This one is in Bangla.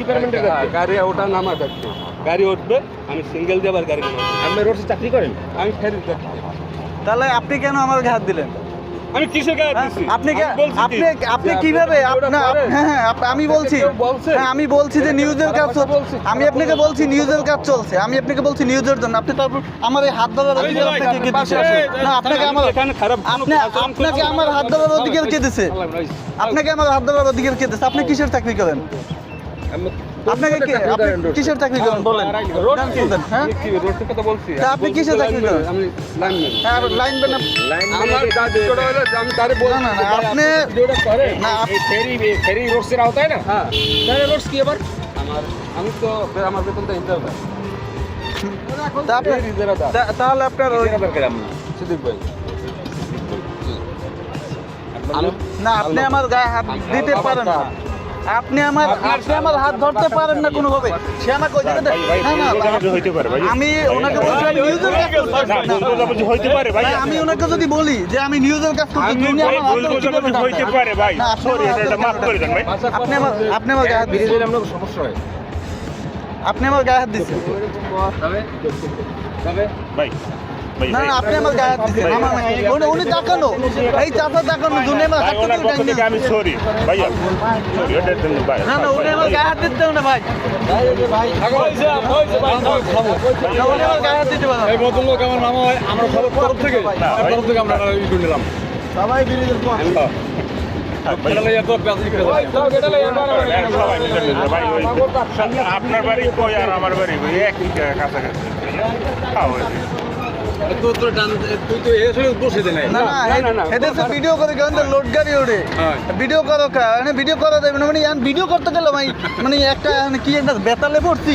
ডিপার্টমেন্টের হ্যাঁ, গাড়ি ওটা নামা থাকছে গাড়ি উঠবে আমি সিঙ্গেল দিয়ে আবার গাড়ি আপনি রোডে চাকরি করেন? আমি ফেরি তাহলে আপনি কেন আমার হাত দিলেন? আমি কিসে গায়ে দিছি? আপনি বলছি আপনি আপনি যে কীভাবে আপনি আপনা ওটা করেন। হ্যাঁ হ্যাঁ আমি বলছি কেউ বলছে? হ্যাঁ আমি বলছি যে নিউজের কাজ চলছে। আমি আপনাকে বলছি নিউজের কাজ চলছে। আমি আপনাকে বলছি নিউজের জন্য। আপনি তারপর আমার এই হাত ধরার অধিকার আপনাকে কে দিছে? না আপনাকে আমার আপনি আপনাকে আমার হাত ধরার অধিকার কে দিছে? আপনাকে আমার হাত ধরার অধিকার কে দিছে? আপনি কিসের চাকরি করেন? আপনাকে কে আপনি কিসের চাকরি করেন বলেন। কি? কি হ্যাঁ? কি কথা বলছি। আপনি কিসে চাকরি করেন? আমি লাইনম্যান হ্যাঁ লাইন আমার কাজ ছোট হলে আমি তারে বল না না না আপনি ভিডিওটা করেন না, আপ- ফেরি ফেরি রোডসের আওতায় না? হ্যাঁ। তাহলে রোডস কি আবার? আমার আমি তো আমার দিতে হবে। তাহলে আপনার ওই ভাই। না আপনি আমার গায়ে হাত দিতে পারেন না। আপনি আমার আপনি আমার হাত ধরতে পারেন না কোনোভাবে। সে আমাকে ওই জায়গাতে না না হইতে পারে ভাই। আমি ওনাকে বলছি আমি নিউজের কাজ বোঝাবুঝি হইতে পারে ভাই। আমি ওনাকে যদি বলি যে আমি নিউজের কাজ উনি ভাই আমার হাত ধরে বোঝাবুঝি হইতে পারে ভাই। সরি এটা মাফ করে দেন ভাই। আপনি আমার আপনি আমার হাত দিচ্ছেন হলে আপনার সমস্যা হয় আপনি আমার গায়ে হাত দিচ্ছেন তবে তবে ভাই। না না আপনি আমার গায়ে দিচ্ছেন আমার উনি উনি তাকানো এই চাচা তাকানো দুনিয়া আমার ভাই হাত ওনার থেকে আমি সরি। ভাইয়া সরি ওটার জন্য ভাই না না উনি আমার গায়ে হাত না ভাই। হয়। সবাই আপনার বাড়ি কই আর আমার বাড়ি? একই কাছাকাছি। ভিডিও করে কেন লোড গাড়ি ওড়ে। ভিডিও করো কা মানে ভিডিও করা যাবে না মানে ভিডিও করতে গেলে ভাই মানে একটা মানে কি একটা বেতালে পড়ছি।